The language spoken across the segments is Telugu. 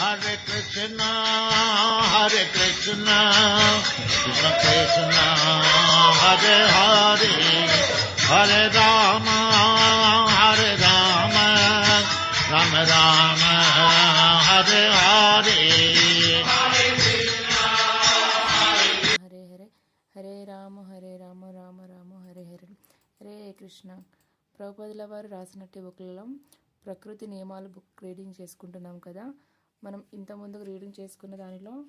Hare Krishna, Hare Krishna, Krishna Krishna, Hare Hare, Hare Rama, Hare Rama, Rama Rama, Hare Hare. Hare Hare Hare Rama Hare Rama Rama Rama Hare Hare Hare Krishna ప్రభుపదుల వారు రాసినట్టు బుక్లలో ప్రకృతి నియమాలు బుక్ రీడింగ్ చేసుకుంటున్నాం కదా మనం ఇంత ముందుకు రీడింగ్ చేసుకున్న దానిలో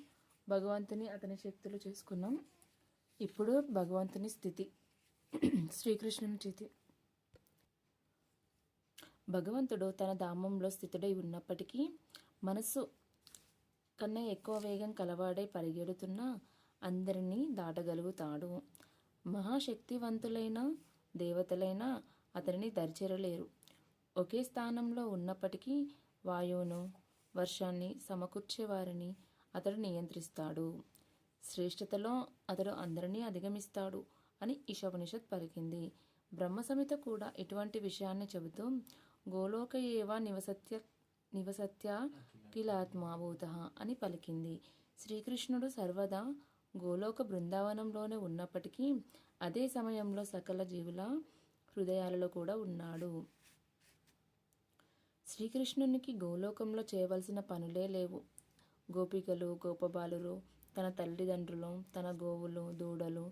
భగవంతుని అతని శక్తులు చేసుకున్నాం. ఇప్పుడు భగవంతుని స్థితి. శ్రీకృష్ణుని స్థితి. భగవంతుడు తన ధామంలో స్థితుడై ఉన్నప్పటికీ మనస్సు కన్నా ఎక్కువ వేగం కలవాడై పరిగెడుతున్న అందరినీ దాటగలుగుతాడు. మహాశక్తివంతులైన దేవతలైన అతనిని దరిచేరలేరు. ఒకే స్థానంలో ఉన్నప్పటికీ వాయువును వర్షాన్ని సమకూర్చేవారిని అతడు నియంత్రిస్తాడు. శ్రేష్టతలో అతడు అందరినీ అధిగమిస్తాడు అని ఈశోపనిషత్ పలికింది. బ్రహ్మసమిత కూడా ఇటువంటి విషయాన్ని చెబుతూ గోలోక ఏవ నివసత్య నివసత్య కిలాత్మాభూత అని పలికింది. శ్రీకృష్ణుడు సర్వదా గోలోక బృందావనంలోనే ఉన్నప్పటికీ అదే సమయంలో సకల జీవుల హృదయాలలో కూడా ఉన్నాడు. శ్రీకృష్ణునికి గోలోకంలో చేయవలసిన పనులే లేవు. గోపికలు గోపబాలురు తన తల్లిదండ్రులు తన గోవులు దూడలు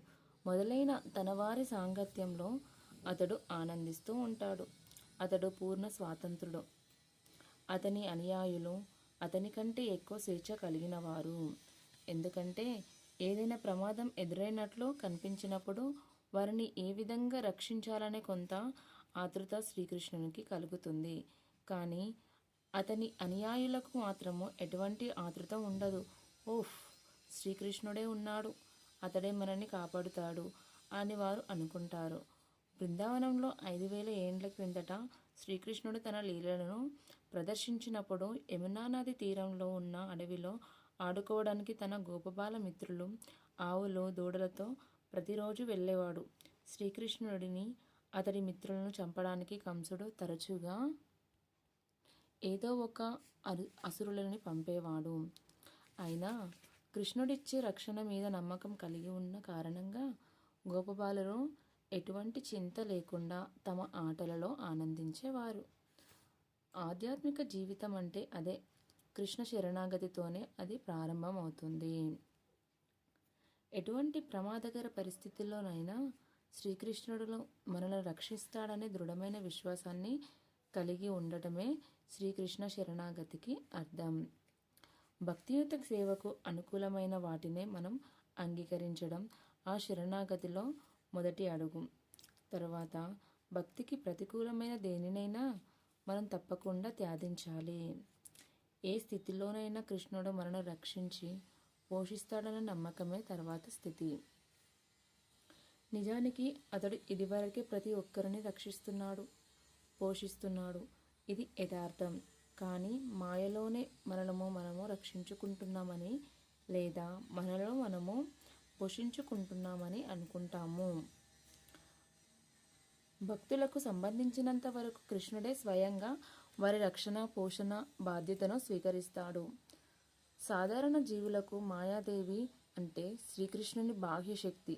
మొదలైన తన వారి సాంగత్యంలో అతడు ఆనందిస్తూ ఉంటాడు. అతడు పూర్ణ స్వాతంత్రుడు. అతని అనుయాయులు అతని కంటే ఎక్కువ స్వేచ్ఛ కలిగిన వారు ఎందుకంటే ఏదైనా ప్రమాదం ఎదురైనట్లు కనిపించినప్పుడు వారిని ఏ విధంగా రక్షించాలనే కొంత ఆతృత శ్రీకృష్ణునికి కలుగుతుంది. కానీ అతని అనుయాయులకు మాత్రము ఎటువంటి ఆతృత ఉండదు. ఓఫ్ శ్రీకృష్ణుడే ఉన్నాడు. అతడే మనల్ని కాపాడుతాడు అని వారు అనుకుంటారు. బృందావనంలో ఐదు వేల ఏండ్ల క్రిందట శ్రీకృష్ణుడు తన లీలలను ప్రదర్శించినప్పుడు యమునా నది తీరంలో ఉన్న అడవిలో ఆడుకోవడానికి తన గోపబాల మిత్రులు ఆవులు దూడలతో ప్రతిరోజు వెళ్ళేవాడు. శ్రీకృష్ణుడిని అతడి మిత్రులను చంపడానికి కంసుడు తరచుగా ఏదో ఒక అరు అసురులని పంపేవాడు. అయినా కృష్ణుడిచ్చే రక్షణ మీద నమ్మకం కలిగి ఉన్న కారణంగా గోపబాలురు ఎటువంటి చింత లేకుండా తమ ఆటలలో ఆనందించేవారు. ఆధ్యాత్మిక జీవితం అంటే అదే. కృష్ణ శరణాగతితోనే అది ప్రారంభమవుతుంది. ఎటువంటి ప్రమాదకర పరిస్థితుల్లోనైనా శ్రీకృష్ణుడు మనల్ని రక్షిస్తాడనే దృఢమైన విశ్వాసాన్ని కలిగి ఉండటమే శ్రీకృష్ణ శరణాగతికి అర్థం. భక్తియుత సేవకు అనుకూలమైన వాటినే మనం అంగీకరించడం ఆ శరణాగతిలో మొదటి అడుగు. తర్వాత భక్తికి ప్రతికూలమైన దేనినైనా మనం తప్పకుండా త్యాదించాలి. ఏ స్థితిలోనైనా కృష్ణుడు మనను రక్షించి పోషిస్తాడన్న నమ్మకమే తర్వాత స్థితి. నిజానికి అతడు ఇదివరకే ప్రతి ఒక్కరిని రక్షిస్తున్నాడు పోషిస్తున్నాడు. ఇది యథార్థం. కానీ మాయలోనే మనము మనము రక్షించుకుంటున్నామని లేదా మనలో మనము పోషించుకుంటున్నామని అనుకుంటాము. భక్తులకు సంబంధించినంత వరకు కృష్ణుడే స్వయంగా వారి రక్షణ పోషణ బాధ్యతను స్వీకరిస్తాడు. సాధారణ జీవులకు మాయాదేవి అంటే శ్రీకృష్ణుని బాహ్య శక్తి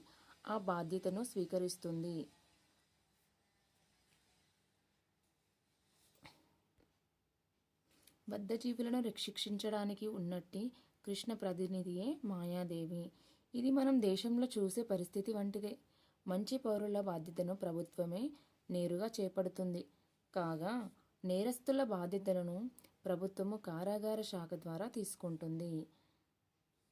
ఆ బాధ్యతను స్వీకరిస్తుంది. బద్ధజీవులను శిక్షించడానికి ఉన్నట్టి కృష్ణ ప్రతినిధియే మాయాదేవి. ఇది మనం దేశంలో చూసే పరిస్థితి వంటిదే. మంచి పౌరుల బాధ్యతను ప్రభుత్వమే నేరుగా చేపడుతుంది. కాగా నేరస్తుల బాధ్యతలను ప్రభుత్వము కారాగార శాఖ ద్వారా తీసుకుంటుంది.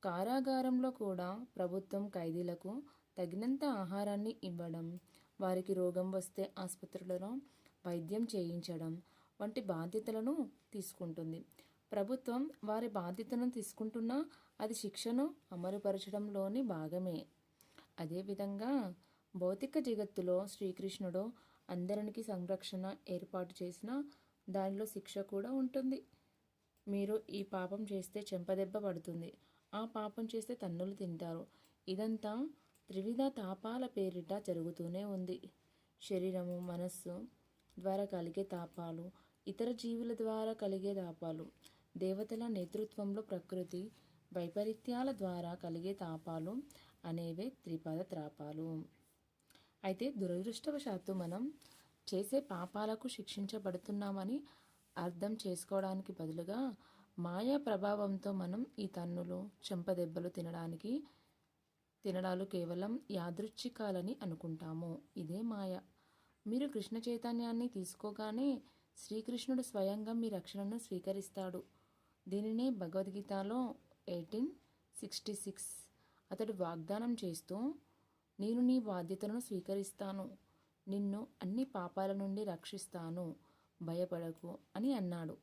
కారాగారంలో కూడా ప్రభుత్వం ఖైదీలకు తగినంత ఆహారాన్ని ఇవ్వడం వారికి రోగం వస్తే ఆసుపత్రులలో వైద్యం చేయించడం వంటి బాధ్యతలను తీసుకుంటుంది. ప్రభుత్వం వారి బాధ్యతను తీసుకుంటున్నా అది శిక్షను అమలుపరచడంలోని భాగమే. అదేవిధంగా భౌతిక జగత్తులో శ్రీకృష్ణుడు అందరికి సంరక్షణ ఏర్పాటు చేసిన దానిలో శిక్ష కూడా ఉంటుంది. మీరు ఈ పాపం చేస్తే చెంపదెబ్బ పడుతుంది. ఆ పాపం చేస్తే తన్నులు తింటారు. ఇదంతా త్రివిధ తాపాల పేరిట జరుగుతూనే ఉంది. శరీరము మనస్సు ద్వారా కలిగే తాపాలు ఇతర జీవుల ద్వారా కలిగే తాపాలు దేవతల నేతృత్వంలో ప్రకృతి వైపరీత్యాల ద్వారా కలిగే తాపాలు అనేవే త్రిపద త్రాపాలు. అయితే దురదృష్టవశాత్తు మనం చేసే పాపాలకు శిక్షించబడుతున్నామని అర్థం చేసుకోవడానికి బదులుగా మాయా ప్రభావంతో మనం ఈ తన్నులు చెంపదెబ్బలు తినడానికి తినడాలు కేవలం యాదృచ్ఛికాలని అనుకుంటాము. ఇదే మాయ. మీరు కృష్ణ చైతన్యాన్ని తీసుకోగానే శ్రీకృష్ణుడు స్వయంగా మీ రక్షణను స్వీకరిస్తాడు. దీనినే భగవద్గీతలో ఎయిటీన్ సిక్స్టీ సిక్స్ అతడు వాగ్దానం చేస్తూ నేను నీ బాధ్యతలను స్వీకరిస్తాను. నిన్ను అన్ని పాపాల నుండి రక్షిస్తాను. భయపడకు అని అన్నాడు.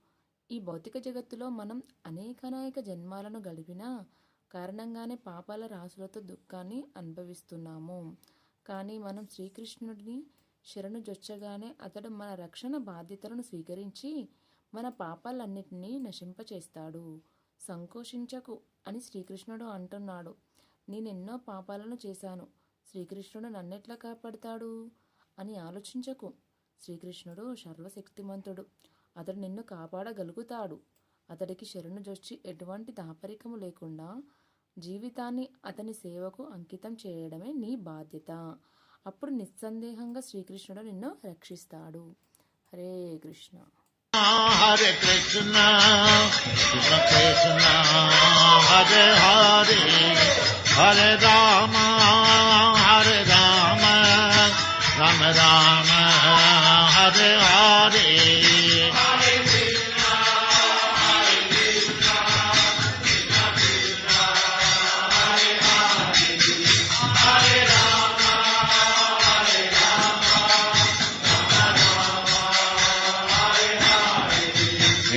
ఈ భౌతిక జగత్తులో మనం అనేకనాయక జన్మాలను గడిపిన కారణంగానే పాపాల రాసులతో దుఃఖాన్ని అనుభవిస్తున్నాము. కానీ మనం శ్రీకృష్ణుడిని శరణు జొచ్చగానే అతడు మన రక్షణ బాధ్యతలను స్వీకరించి మన పాపాలన్నిటినీ నశింపచేస్తాడు. సంకోచించకు అని శ్రీకృష్ణుడు అంటున్నాడు. నేనెన్నో పాపాలను చేశాను. శ్రీకృష్ణుడు నన్నెట్లా కాపాడుతాడు? అని ఆలోచించకు. శ్రీకృష్ణుడు సర్వశక్తిమంతుడు. అతడు నిన్ను కాపాడగలుగుతాడు. అతడికి శరణు జొచ్చి ఎటువంటి దాపరికము లేకుండా జీవితాన్ని అతని సేవకు అంకితం చేయడమే నీ బాధ్యత. అప్పుడు నిస్సందేహంగా శ్రీకృష్ణుడు నిన్ను రక్షిస్తాడు హరే కృష్ణ హరే కృష్ణ కృష్ణ హరే హరే హరే రామ హరే రామ రామ రామ హరే హరే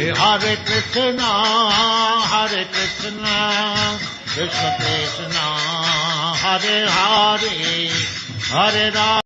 ਹਰੇ ਕ੍ਰਿਸ਼ਨਾ ਹਰੇ ਕ੍ਰਿਸ਼ਨਾ ਕ੍ਰਿਸ਼ਨ ਕ੍ਰਿਸ਼ਨਾ ਹਰੇ ਹਰੇ ਹਰੇ ਰਾਮ।